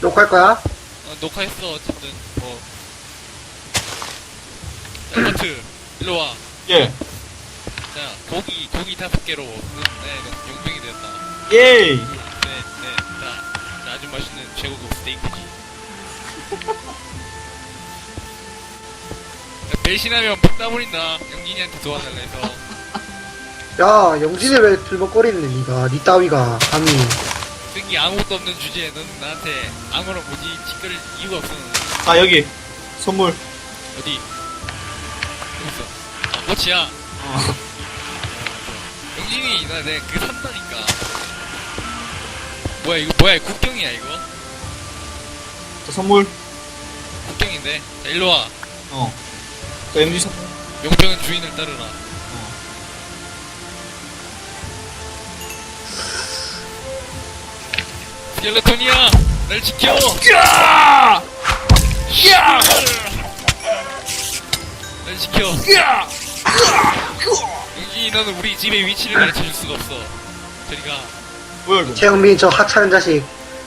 녹화할 거야? 어, 녹화했어 어쨌든 뭐 자, 버트 일로 와. 예. 자 고기 고기 다섯 개로 네 용병이 됐다. 예이. 네, 네, 자, 자 아주 맛있는 최고급 스테이크지. 야, 배신하면 푹 따버린다. 영진이한테 도와달라 해서. 야, 영진이 왜 들먹거리는 니가, 니 따위가, 감히. 승기 아무것도 없는 주제에 넌 나한테 아무런 뭐지 짓거릴 이유가 없어. 너는. 아, 여기. 선물. 어디? 여기 있어. 아, 꽃이야. 어. 영진이 나 내가 그 산다니까. 뭐야 이거 뭐야 국경이야 이거? 자, 선물. 국경인데. 자 일로 와. 어. 자, MG 선물. 용병은 주인을 따르라. 어. 스켈레톤이야! 날 지켜! 야! 야! 날 지켜! 야! 용진이 너는 우리 집의 위치를 가르쳐줄 수가 없어. 저리가. 뭐야, 이거? 최영민, 저 하찮은 자식.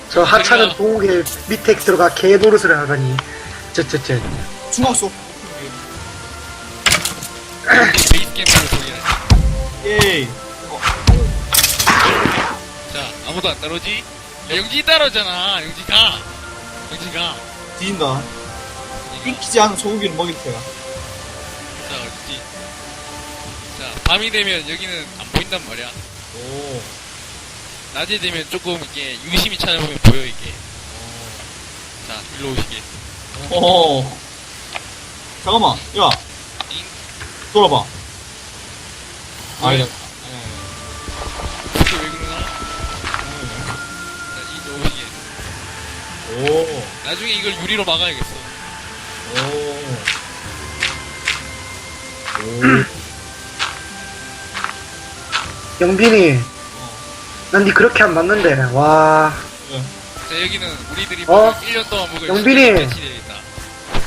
저 하찮은. 동욱의 밑에 들어가 개 노릇을 하다니. 베이스 캠프를 돌리라. 예이. 자, 아무도 안 따라오지? 야, 용진이 따라오잖아. 용진 가! 용진 가. 뒤진다. 용진이 가. 익히지 않은 소고기를 먹일 테야. 자, 어딨지? 자, 밤이 되면 여기는 안 보인단 말이야. 오. 낮에 되면 조금 이렇게 유심히 찾아보면 보여, 이게. 자, 일로 오시게. 어. 잠깐만. 야. 잉? 돌아봐. 아, 왜? 이 오. 나중에 이걸 유리로 막아야겠어. 오. 오. 영빈이, 어. 난니 그렇게 안 맞는데. 와, 자, 여기는 우리들이 어? 먹을 1년 동안 먹을 영빈이! 식량이 배치되어 있다.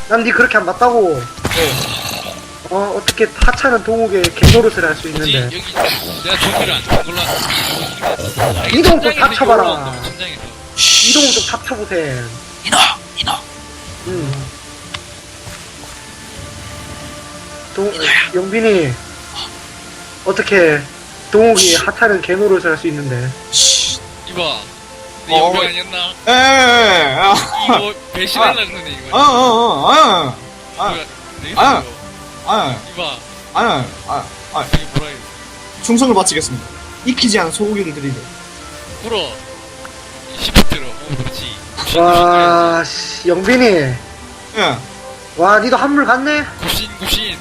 난 니 그렇게 안 맞다고. 네. 어, 어떻게 하찮은 동욱의 개 노릇을 할수 뭐지? 있는데. 여기 내가 종이를 안준 걸로 알아. 이동 좀 닥쳐봐라. 천장에서. 이동 좀 닥쳐보셈. 이너, 이너. 응. 동, 영빈이, 어떻게, 동욱이 하찮은 개 노릇을 할 수 있는데. 씨. 이봐. 내 어, 영병 어. 아니었나? 에, 에, 에. 아. 이거 배신하려는 건데 이거. 어, 어, 어, 아, 아, 뭐야, 내 아. 이거. 아, 이봐. 아, 아, 아, 이게 뭐라 이거. 충성을 바치겠습니다. 익히지 않은 소고기를 드리죠. 불어. 시프트로. 어, 그렇지. 와, 씨, 영빈이. 예. 와, 니도 한물 갔네? 구신, 구신.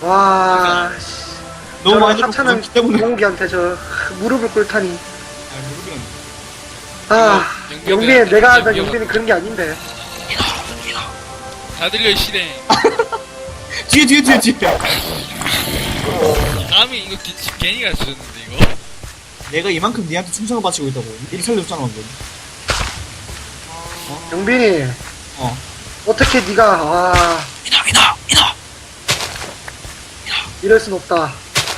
와, 씨. 너무 많이 하찮은 때문에. 동욱이한테 저, 무릎을 꿇다니. 아, 무릎이란. 아, 영빈이 내가 알던 영빈이 그런 게 아닌데. 다 들려, 이 실행. 뒤에, 뒤에, 뒤에, 뒤에. 감히 이거 기- 괜히 가르쳐줬는데, 이거. 내가 이만큼 니한테 충성을 바치고 있다고. 일 살려줬잖아, 방금. 영빈이, 어. 어떻게 니가, 아, 이너, 이너, 이너, 이럴 순 없다.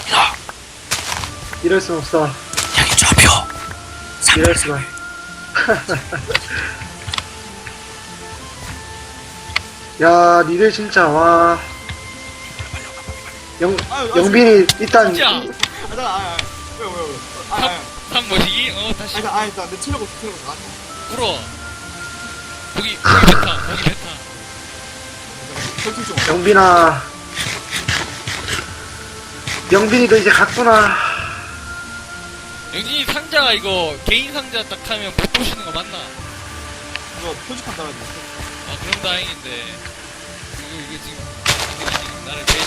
이너. 이럴 순 없어. 여기 좌표. 이럴 수가. 야, 니들 진짜, 와. 영, 아유, 아유, 영빈이, 일단, 진짜. 아, 나, 아, 아, 왜, 왜, 왜. 아, 아, 아, 상 뭐시기? 어, 다시. 아, 아, 일단 내 틀려고, 틀려고 나갔다. 불어. 거기, 거기 베타, 거기 좀. 영빈아. 영빈이도 이제 갔구나. 영진이 상자 이거 개인 상자 딱 하면 못 보시는 거 맞나? 이거 표지판 달아줘. 아 그럼 다행인데 이거 이거 지금 나를 배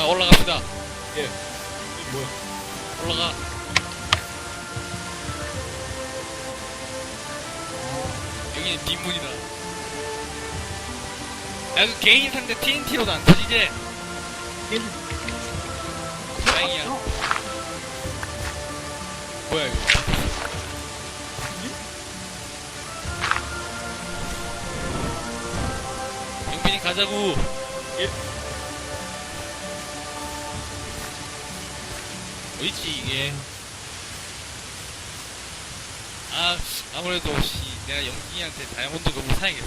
자 올라갑시다 예. 뭐야? 올라가 여기는 뒷문이다 야 그 개인 상자 TNT로도 안 터지지? 다행이야 뭐야 이거 가자고. 예. 어딨지 이게? 아 아무래도 씨 내가 영진이한테 다이아몬드 검을 사야겠어.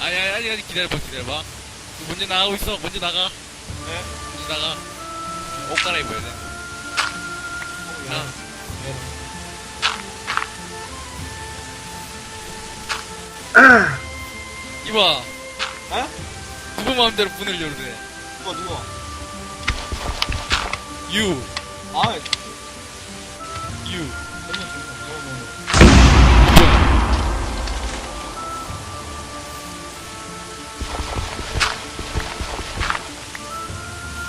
아니 아니 아니 아니 기다려봐 기다려봐. 너 먼저 나가고 있어. 먼저 나가. 네. 먼저 나가. 옷 갈아입어야 돼. 자. 아, 이봐. 에? 누구 마음대로 문을 열래. 누가 누가? You. 아, You. 재밌네 재밌네. 뭐, 뭐, 뭐.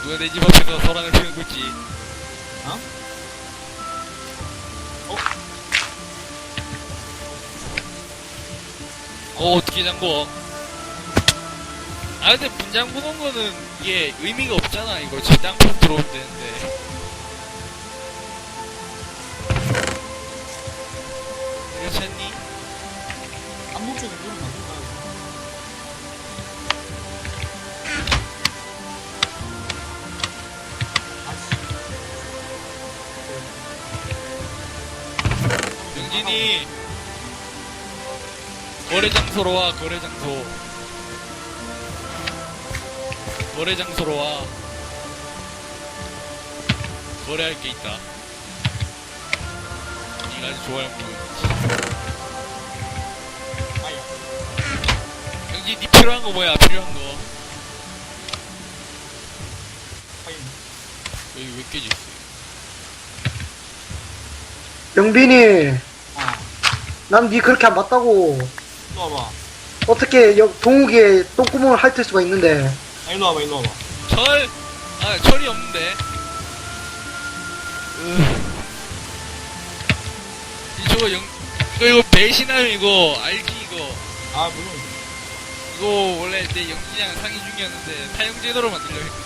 누가 내 집 앞에서 소란을 피우고 있지? 어? 어? 어, 어떻게 잠궈? 아, 근데 문 잠그는 거는 이게 의미가 없잖아. 이거 제 땅콩 들어오면 되는데. 괜찮니? 안목 쪽에 물을 만든다. 영진이! 거래 장소로 와, 거래 장소. 거래 장소로 와. 거래할 게 있다. 네가 아주 좋아하는 거. 영진, 니 필요한 거 뭐야? 필요한 거. 여기 왜 있어? 영빈이, 어. 난니 그렇게 안 봤다고. 일로 와봐. 어떻게 여, 동욱이의 똥구멍을 핥을 수가 있는데. 아, 일로 와봐, 일로 와봐. 철? 아, 철이 없는데. 으. 이거 영, 이거, 이거 배신함, 이거. 알기, 이거. 아, 물론. 이거 원래 내 영진이랑 상의 중이었는데, 사용제도로 만들려고 했거든.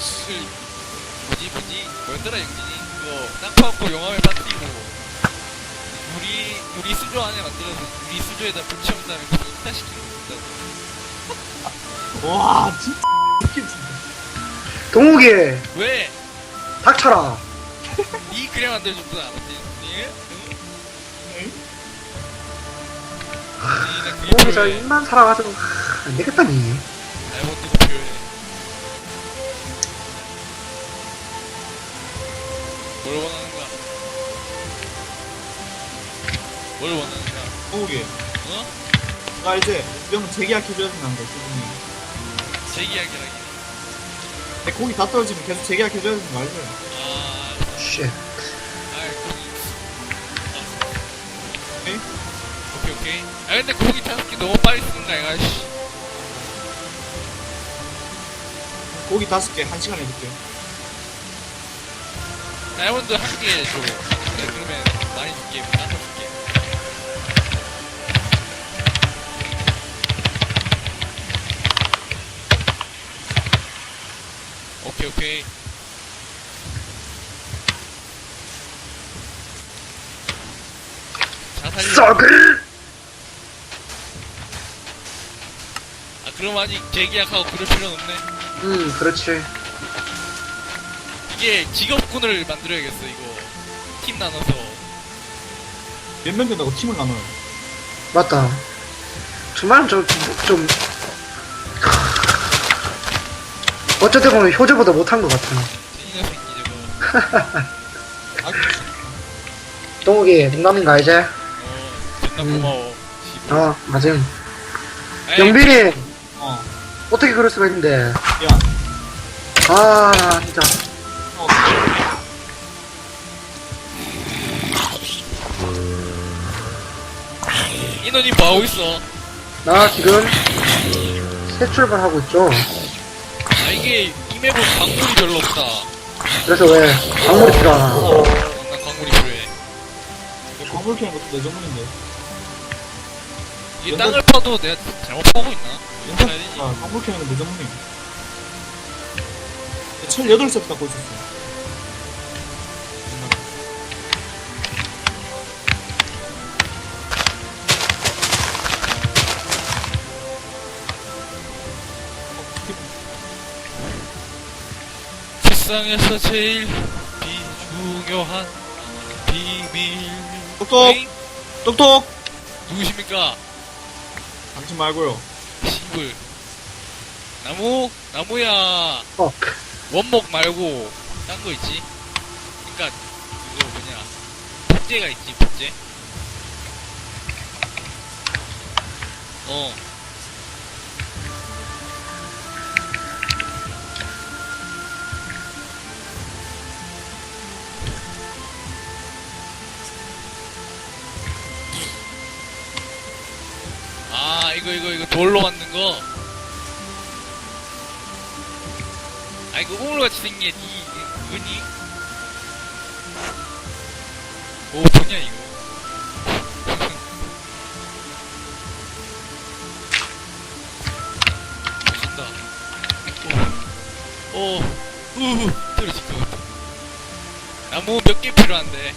술, 뭐지, 뭐지? 뭐였더라, 영진이? 이거, 땅 파갖고 용암에 빠뜨리고, 우리, 우리 수조 안에 만들어서, 우리 수조에다 붙여온 다음에 그거 인타시키는 거. 와, 진짜. 느낌 진짜. 동욱이, 왜? 닥쳐라. 니 그래 만들어줬잖아, 알았지? 니? 응? 응? 니, 나 그게 동욱이 저. 입만 살아가지고, 하, 안 되겠다, 니. 다이아몬드가 필요해. 뭘 원하는가? 뭘 원하는가? 동욱이. 어? 나 이제 명 재계약 해줘야 된다는데, 기분이. 재계약이라기. 내 고기 다 떨어지면 계속 재계약해줘야 되는 거 알지? 아, 쉣. 아이, 거기. 오케이? 오케이, 오케이. 아, 근데 거기 타는 게 너무 빨리 쓰는 거 아이가, 씨. 고기 다섯 개, 한 시간에 해줄게. 다이아몬드 한 개 줘. 네, 그러면 많이 줄게. 오케이, 오케이. 자, 살려. 썩을! 아, 그럼 아직 재계약하고 그럴 필요는 없네. 음, 그렇지. 이게 직업군을 만들어야겠어, 이거. 팀 나눠서. 몇명 된다고 팀을 나눠요. 맞다. 정말 좀, 좀. 어쨌든 보면 효제보다 못한 것 같아. 찐이나 새끼, 저거. 아, 동욱이, 농담인가, 이제? 어, 존나 음. 고마워. 씨발. 어, 맞음. 에이, 영빈이, 어. 어떻게 그럴 수가 있는데. 야, 아, 진짜. 어. 인원이 뭐하고 있어? 나 지금 새 출발하고 있죠. 아, 이게, 이 맵은 광물이 별로 없다. 그래서 왜 광물이 필요하나. 어, 난 광물이 필요해. 광물 캐는 것도 내 전문인데. 이게 땅을 파도 내가 잘못 파고 있나? 되지. 아, 광물 캐는 건내 전문임. 철 8세트 갖고 있었어. 세상에서 제일 비중요한 비밀. 똑똑. 에잉? 똑똑. 누구십니까? 당신 말고요. 시불 나무? 나무야. 어, 원목 말고 딴 거 있지? 그니까 그거 뭐냐. 복제가 있지 복제 어 아 이거 이거 이거 돌로 만든 거? 아 이거 우물 같이 생긴 이 그거니? 오 뭐냐 이거? 멋있다. 오 오우 떨어질 것 같아. 나무 몇 개 필요한데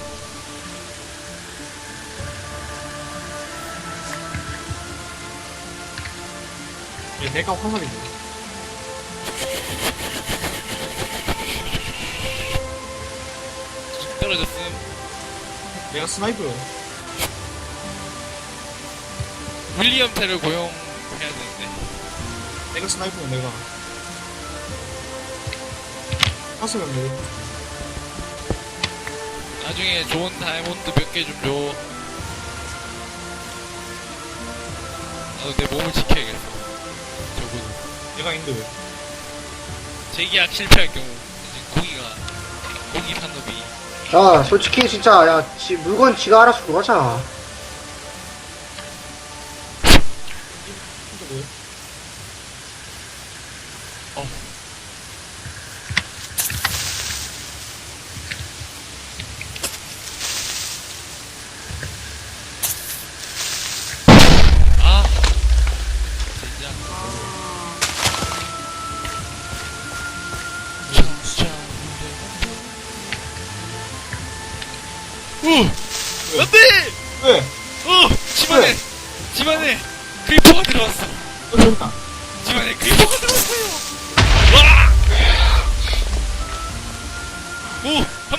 얘 내가 화살이네 떨어졌음. 내가 스나이퍼요 윌리엄 테를 고용해야 되는데. 내가 스나이퍼야 내가. 화살이네 나중에 좋은 다이아몬드 몇 개 좀 줘. 나도 내 몸을 지켜야겠어. 내가 인데 재계약 실패할 경우, 이제 고기가, 고기 산업이. 야, 솔직히 진짜, 야, 지, 물건 지가 알아서 구하자.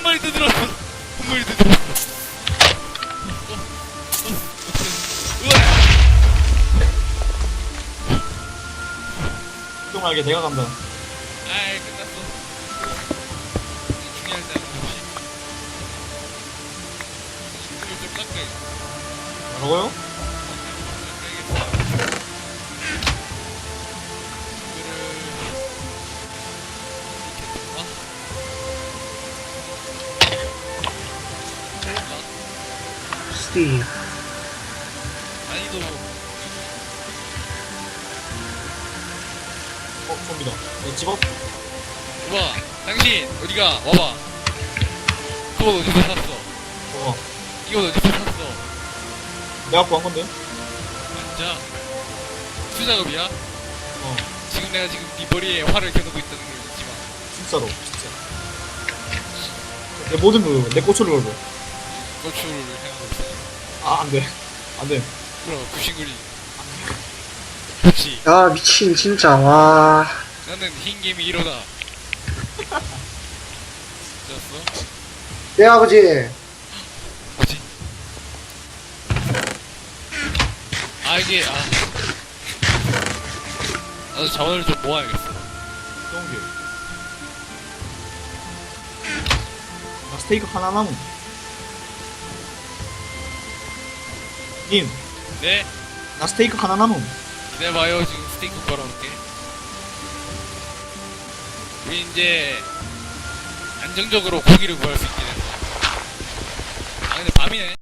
마리 더 들어왔어! 한 마리 더 들어왔어! 어, 어, 어떡해. 우와! 걱정하게 내가 간다 아이, 끝났어. 한번 봅시. 이거 좀 깎아야 뭐라고요? 스티브. 난이도 어 좀비다. 내 집업? 와 당신 어디가? 와봐. 그거 어디서 샀어 어 이거 어디서 샀어? 내가 구한 건데? 진짜 수작업이야? 어. 지금 내가 지금 네 머리에 활을 겨누고 있다는 걸 잊지 마. 진짜로 진짜. 내 모든 그내 고초를 걸고. 고추를 있어 아 안 돼 안 돼 그럼 구신구리 그렇지 야, 미친, 진짜, 와. 나는 흰개미 1호다 됐어? 내 아버지, 뭐지? 아 이게 아 나도 자원을 좀 모아야겠어 게. 나 스테이크 하나 남은. 님, 네? 나 스테이크 하나 남은. 기다려봐요. 지금 스테이크 걸어올게. 우리 이제 안정적으로 고기를 구할 수 있게 됐어 아 근데 밤이네